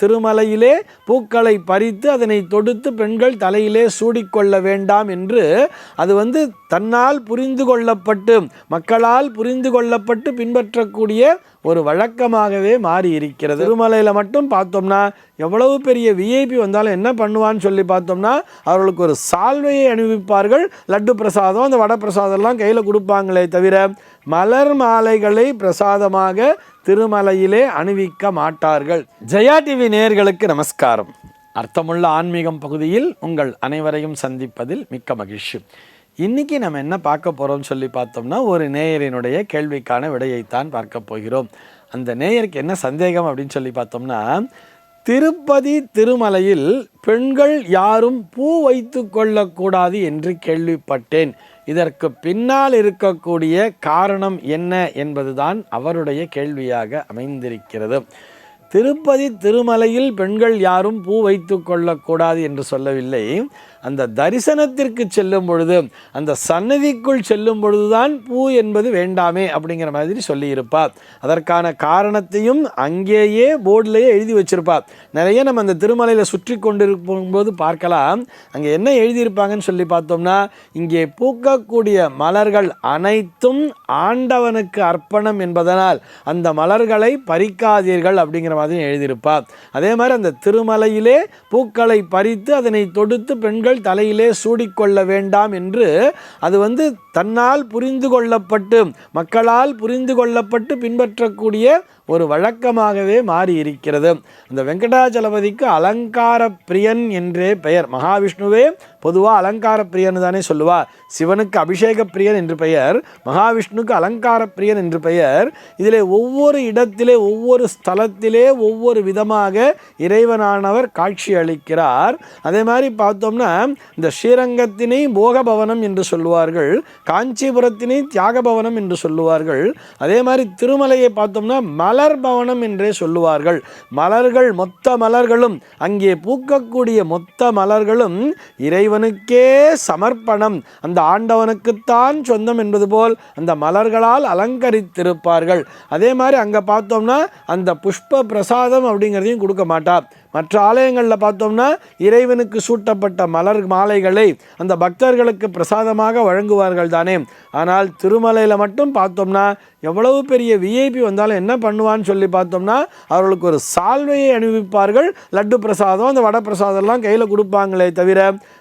திருமலையிலே பூக்களை பறித்து அதனை தொடுத்து பெண்கள் தலையிலே சூடிக்கொள்ள வேண்டாம் என்று அது வந்து தன்னால் புரிந்து கொள்ளப்பட்டு மக்களால் புரிந்து கொள்ளப்பட்டு பின்பற்றக்கூடிய ஒரு வழக்கமாகவே மாறி இருக்கிறது திருமலையில் மட்டும் பார்த்தோம்னா எவ்வளவு பெரிய விஐபி வந்தாலும் என்ன பண்ணுவான்னு சொல்லி பார்த்தோம்னா அவர்களுக்கு ஒரு சால்வையை அணிவிப்பார்கள். லட்டு பிரசாதம் அந்த வடை பிரசாதம்லாம் கையில் கொடுப்பாங்களே தவிர மலர் மாலைகளை பிரசாதமாக திருமலையிலே அணிவிக்க மாட்டார்கள். ஜெயா டிவி நேயர்களுக்கு நமஸ்காரம். அர்த்தமுள்ள ஆன்மீகம் பகுதியில் உங்கள் அனைவரையும் சந்திப்பதில் மிக்க மகிழ்ச்சி. இன்னைக்கு நம்ம என்ன பார்க்க போகிறோம்னு சொல்லி பார்த்தோம்னா ஒரு நேயரினுடைய கேள்விக்கான விடையைத்தான் பார்க்க போகிறோம். அந்த நேயருக்கு என்ன சந்தேகம் அப்படின்னு சொல்லி பார்த்தோம்னா திருப்பதி திருமலையில் பெண்கள் யாரும் பூ வைத்து கொள்ளக்கூடாது என்று கேள்விப்பட்டேன். இதற்கு பின்னால் இருக்கக்கூடிய காரணம் என்ன என்பதுதான் அவருடைய கேள்வியாக அமைந்திருக்கிறது. திருப்பதி திருமலையில் பெண்கள் யாரும் பூ வைத்து கொள்ளக்கூடாது என்று சொல்லவில்லை. அந்த தரிசனத்திற்கு செல்லும் பொழுது அந்த சன்னதிக்குள் செல்லும் பொழுதுதான் பூ என்பது வேண்டாமே அப்படிங்கிற மாதிரி சொல்லியிருப்பார். அதற்கான காரணத்தையும் அங்கேயே போர்டிலேயே எழுதி வச்சிருப்பார். நிறைய நம்ம அந்த திருமலையில் சுற்றி கொண்டிருக்கும் போது பார்க்கலாம். அங்கே என்ன எழுதியிருப்பாங்கன்னு சொல்லி பார்த்தோம்னா இங்கே பூக்கக்கூடிய மலர்கள் அனைத்தும் ஆண்டவனுக்கு அர்ப்பணம் என்பதனால் அந்த மலர்களை பறிக்காதீர்கள் அப்படிங்கிற மாதிரி எழுதியிருப்பார் அதே மாதிரி அந்த திருமலையிலே பூக்களை பறித்து அதனை தொடுத்து பெண்கள் தலையிலே சூடிக்கொள்ள வேண்டாம் என்று அது வந்து தன்னால் புரிந்து கொள்ளப்பட்டு மக்களால் புரிந்து கொள்ளப்பட்டு பின்பற்றக்கூடிய ஒரு வழக்கமாகவே மாறி இருக்கிறது இந்த வெங்கடாச்சலபதிக்கு அலங்கார பிரியன் என்றே பெயர். மகாவிஷ்ணுவே பொதுவாக அலங்கார பிரியன் தானே சொல்லுவார். சிவனுக்கு அபிஷேக பிரியன் என்று பெயர். மகாவிஷ்ணுக்கு அலங்கார பிரியன் என்று பெயர். இதில் ஒவ்வொரு இடத்திலே ஒவ்வொரு ஸ்தலத்திலே ஒவ்வொரு விதமாக இறைவனானவர் காட்சி அளிக்கிறார். அதே மாதிரி பார்த்தோம்னா இந்த ஸ்ரீரங்கத்தினை போகபவனம் என்று சொல்லுவார்கள். காஞ்சிபுரத்தினை தியாகபவனம் என்று சொல்லுவார்கள். அதே மாதிரி திருமலையை பார்த்தோம்னா மலர் பவனம் என்றே சொல்லுவார்கள். மலர்கள் மொத்த மலர்களும் அங்கே பூக்கக்கூடிய மொத்த மலர்களும் இறைவனுக்கே சமர்ப்பணம். அந்த ஆண்டவனுக்குத்தான் சொந்தம் என்பது போல் அந்த மலர்களால் அலங்கரித்திருப்பார்கள். அதே மாதிரி அங்கே பார்த்தோம்னா அந்த புஷ்ப பிரசாதம் அப்படிங்கிறதையும் கொடுக்க மாட்டார் மற்ற ஆலயங்களில் பார்த்தோம்னா இறைவனுக்கு சூட்டப்பட்ட மலர் மாலைகளை அந்த பக்தர்களுக்கு பிரசாதமாக வழங்குவார்கள் தானே. ஆனால் திருமலையில் மட்டும் பார்த்தோம்னா எவ்வளவு பெரிய விஐபி வந்தாலும் என்ன பண்ணுவான்னு சொல்லி பார்த்தோம்னா அவர்களுக்கு ஒரு சால்வையை அணிவிப்பார்கள். லட்டு பிரசாதம் அந்த வடை பிரசாதம்லாம் கையில் கொடுப்பாங்களே தவிர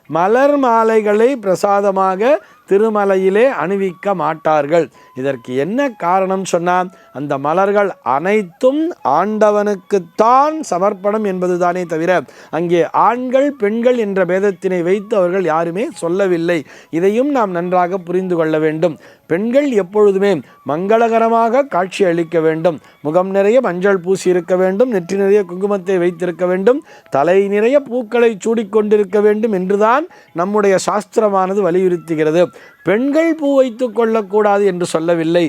மலர் மாலைகளை பிரசாதமாக திருமலையிலே அணிவிக்க மாட்டார்கள். இதற்கு என்ன காரணம் சொன்னால் அந்த மலர்கள் அனைத்தும் ஆண்டவனுக்குத்தான் சமர்ப்பணம் என்பதுதானே தவிர அங்கே ஆண்கள் பெண்கள் என்ற பேதத்தினை வைத்து அவர்கள் யாருமே சொல்லவில்லை. இதையும் நாம் நன்றாக புரிந்து கொள்ள வேண்டும். பெண்கள் எப்பொழுதுமே மங்களகரமாக காட்சி அளிக்க வேண்டும். முகம் நிறைய மஞ்சள் பூசி இருக்க வேண்டும். நெற்றி நிறைய குங்குமத்தை வைத்திருக்க வேண்டும். தலை நிறைய பூக்களை சூடிக்கொண்டிருக்க வேண்டும் என்றுதான் நம்முடைய சாஸ்திரமானது வலியுறுத்துகிறது. பெண்கள் பூ வைத்து கொள்ளக்கூடாது என்று சொல்லவில்லை.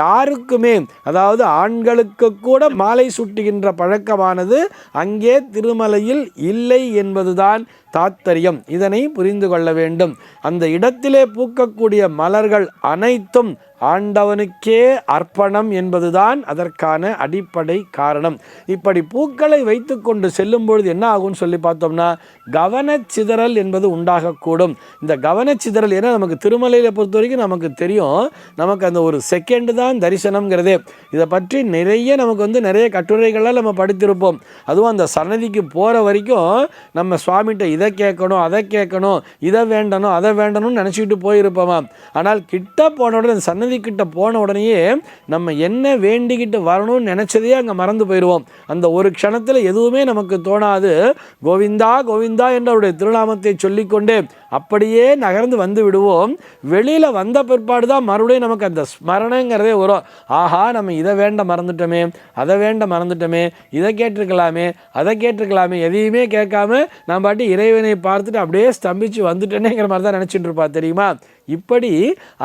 யாருக்குமே அதாவது ஆண்களுக்கு கூட மாலை சுட்டுகின்ற பழக்கமானது அங்கே திருமலையில் இல்லை என்பதுதான் தாத்தரியம் இதனை புரிந்து கொள்ள வேண்டும். அந்த இடத்திலே பூக்கக்கூடிய மலர்கள் அனைத்தும் ஆண்டவனுக்கே அர்ப்பணம் என்பதுதான் அதற்கான அடிப்படை காரணம். இப்படி பூக்களை வைத்துக்கொண்டு செல்லும் பொழுது என்ன ஆகும்னு சொல்லி பார்த்தோம்னா கவனச்சிதறல் என்பது உண்டாகக்கூடும். இந்த கவனச்சிதறல் ஏன்னா நமக்கு திருமலையில் பொறுத்த வரைக்கும் நமக்கு தெரியும் நமக்கு அந்த ஒரு செகண்டு தான் தரிசனம்ங்கிறதே. இதை பற்றி நிறைய நமக்கு வந்து நிறைய கட்டுரைகளாக நம்ம படித்திருப்போம். அதுவும் அந்த சன்னதிக்கு போகிற வரைக்கும் நம்ம சுவாமிகிட்ட இதை கேட்கணும் அதை கேட்கணும் இதை வேண்டணும் அதை வேண்டணும்னு நினச்சிக்கிட்டு போயிருப்போமா ஆனால் கிட்ட போன அந்த சன்னதி கிட்ட போன உடனேயே நம்ம என்ன வேண்டிக்கிட்டு வரணும்னு நினச்சதையே அங்கே மறந்து போயிடுவோம். அந்த ஒரு க்ஷணத்தில் எதுவுமே நமக்கு தோணாது. கோவிந்தா கோவிந்தா என்று அவருடைய திருநாமத்தை சொல்லிக்கொண்டே அப்படியே நகர்ந்து வந்து விடுவோம். வெளியில் வந்த பிற்பாடு தான் மறுபடியும் நமக்கு அந்த ஸ்மரணங்கிறதே வரும். ஆஹா நம்ம இதை வேண்ட மறந்துட்டோமே அதை வேண்ட மறந்துட்டோமே இதை கேட்டிருக்கலாமே அதை கேட்டிருக்கலாமே எதையுமே கேட்காம நான் பாட்டி இறைவனை பார்த்துட்டு அப்படியே ஸ்தம்பிச்சு வந்துட்டேனேங்கிற மாதிரி தான் நினச்சிட்டு இருப்பா தெரியுமா? இப்படி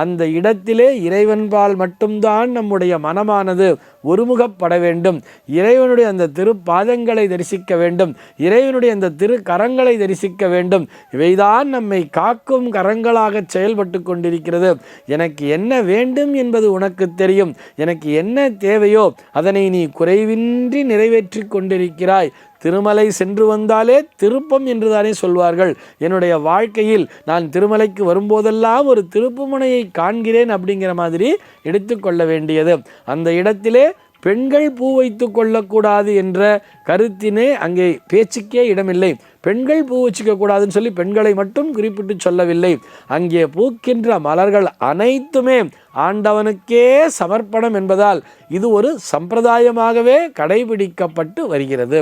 அந்த இடத்திலே இறைவன்பால் மட்டும்தான் நம்முடைய மனமானது ஒருமுகப்பட வேண்டும். இறைவனுடைய அந்த திருப்பாதங்களை தரிசிக்க வேண்டும். இறைவனுடைய அந்த திரு கரங்களை தரிசிக்க வேண்டும். இவைதான் நம்மை காக்கும் கரங்களாக செயல்பட்டு கொண்டிருக்கிறது. எனக்கு என்ன வேண்டும் என்பது உனக்கு தெரியும். எனக்கு என்ன தேவையோ அதனை நீ குறைவின்றி நிறைவேற்றி கொண்டிருக்கிறாய். திருமலை சென்று வந்தாலே திருப்பம் என்று தானே சொல்வார்கள். என்னுடைய வாழ்க்கையில் நான் திருமலைக்கு வரும்போதெல்லாம் ஒரு திருப்புமுனையை காண்கிறேன் அப்படிங்கிற மாதிரி எடுத்துக்கொள்ள வேண்டியது. அந்த இடத்திலே பெண்கள் பூ வைத்து கொள்ளக்கூடாது என்ற கருத்தினே அங்கே பேச்சுக்கே இடமில்லை. பெண்கள் பூ வச்சுக்க கூடாதுன்னு சொல்லி பெண்களை மட்டும் குறிப்பிட்டு சொல்லவில்லை. அங்கே பூக்கின்ற மலர்கள் அனைத்துமே ஆண்டவனுக்கே சமர்ப்பணம் என்பதால் இது ஒரு சம்பிரதாயமாகவே கடைபிடிக்கப்பட்டு வருகிறது.